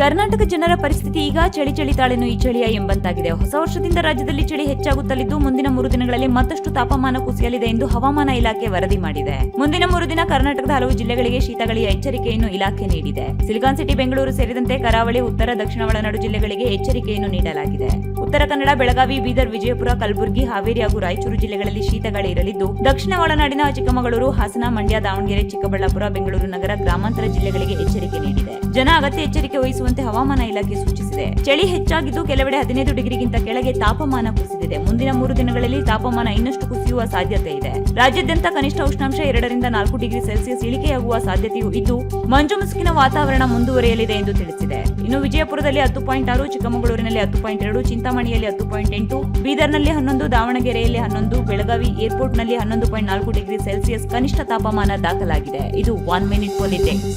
ಕರ್ನಾಟಕ ಜನರ ಪರಿಸ್ಥಿತಿ ಈಗ ಚಳಿ ಚಳಿ ತಾಳೆನು ಈ ಚಳಿಯ ಎಂಬಂತಾಗಿದೆ. ಹೊಸ ವರ್ಷದಿಂದ ರಾಜ್ಯದಲ್ಲಿ ಚಳಿ ಹೆಚ್ಚಾಗುತ್ತಲಿದ್ದು ಮುಂದಿನ ಮೂರು ದಿನಗಳಲ್ಲಿ ಮತ್ತಷ್ಟು ತಾಪಮಾನ ಕುಸಿಯಲಿದೆ ಎಂದು ಹವಾಮಾನ ಇಲಾಖೆ ವರದಿ ಮಾಡಿದೆ. ಮುಂದಿನ ಮೂರು ದಿನ ಕರ್ನಾಟಕದ ಹಲವು ಜಿಲ್ಲೆಗಳಿಗೆ ಶೀತಗಳಿಗೆ ಎಚ್ಚರಿಕೆಯನ್ನು ಇಲಾಖೆ ನೀಡಿದೆ. ಸಿಲಿಕಾನ್ ಸಿಟಿ, ಬೆಂಗಳೂರು ಸೇರಿದಂತೆ ಕರಾವಳಿ, ಉತ್ತರ, ದಕ್ಷಿಣ ಒಳನಾಡು ಜಿಲ್ಲೆಗಳಿಗೆ ಎಚ್ಚರಿಕೆಯನ್ನು ನೀಡಲಾಗಿದೆ. ಉತ್ತರ ಕನ್ನಡ, ಬೆಳಗಾವಿ, ಬೀದರ್, ವಿಜಯಪುರ, ಕಲಬುರಗಿ, ಹಾವೇರಿ ಹಾಗೂ ರಾಯಚೂರು ಜಿಲ್ಲೆಗಳಲ್ಲಿ ಶೀತಗಾಳಿ ಇರಲಿದ್ದು, ದಕ್ಷಿಣ ಒಳನಾಡಿನ ಚಿಕ್ಕಮಗಳೂರು, ಹಾಸನ, ಮಂಡ್ಯ, ದಾವಣಗೆರೆ, ಚಿಕ್ಕಬಳ್ಳಾಪುರ, ಬೆಂಗಳೂರು ನಗರ, ಗ್ರಾಮಾಂತರ ಜಿಲ್ಲೆಗಳಿಗೆ ಎಚ್ಚರಿಕೆ ಜನ ಅಗತ್ಯ ಎಚ್ಚರಿಕೆ ವಹಿಸುವಂತೆ ಹವಾಮಾನ ಇಲಾಖೆ ಸೂಚಿಸಿದೆ. ಚಳಿ ಹೆಚ್ಚಾಗಿದ್ದು ಕೆಲವೆಡೆ ಹದಿನೈದು ಡಿಗ್ರಿಗಿಂತ ಕೆಳಗೆ ತಾಪಮಾನ ಕುಸಿದಿದೆ. ಮುಂದಿನ ಮೂರು ದಿನಗಳಲ್ಲಿ ತಾಪಮಾನ ಇನ್ನಷ್ಟು ಕುಸಿಯುವ ಸಾಧ್ಯತೆ ಇದೆ. ರಾಜ್ಯಾದ್ಯಂತ ಕನಿಷ್ಠ ಉಷ್ಣಾಂಶ ಎರಡರಿಂದ ನಾಲ್ಕು ಡಿಗ್ರಿ ಸೆಲ್ಸಿಯಸ್ ಇಳಿಕೆಯಾಗುವ ಸಾಧ್ಯತೆಯೂ ಇದ್ದು, ಮಂಜು ಮುಸುಕಿನ ವಾತಾವರಣ ಮುಂದುವರಿಯಲಿದೆ ಎಂದು ತಿಳಿಸಿದೆ. ಇನ್ನು ವಿಜಯಪುರದಲ್ಲಿ ಹತ್ತು ಪಾಯಿಂಟ್ ಆರು, ಚಿಕ್ಕಮಗಳೂರಿನಲ್ಲಿ ಹತ್ತು ಪಾಯಿಂಟ್ ಎರಡು, ಚಿಂತಾಮಣಿಯಲ್ಲಿ ಹತ್ತು ಪಾಯಿಂಟ್ ಎಂಟು, ಬೀದರ್ನಲ್ಲಿ ಹನ್ನೊಂದು, ದಾವಣಗೆರೆಯಲ್ಲಿ ಹನ್ನೊಂದು, ಬೆಳಗಾವಿ ಏರ್ಪೋರ್ಟ್ನಲ್ಲಿ ಹನ್ನೊಂದು ಪಾಯಿಂಟ್ ನಾಲ್ಕು ಡಿಗ್ರಿ ಸೆಲ್ಸಿಯಸ್ ಕನಿಷ್ಠ ತಾಪಮಾನ ದಾಖಲಾಗಿದೆ. ಇದು ಒನ್ ಮಿನಿಟ್ ಪೊಲಿಟಿಕ್ಸ್.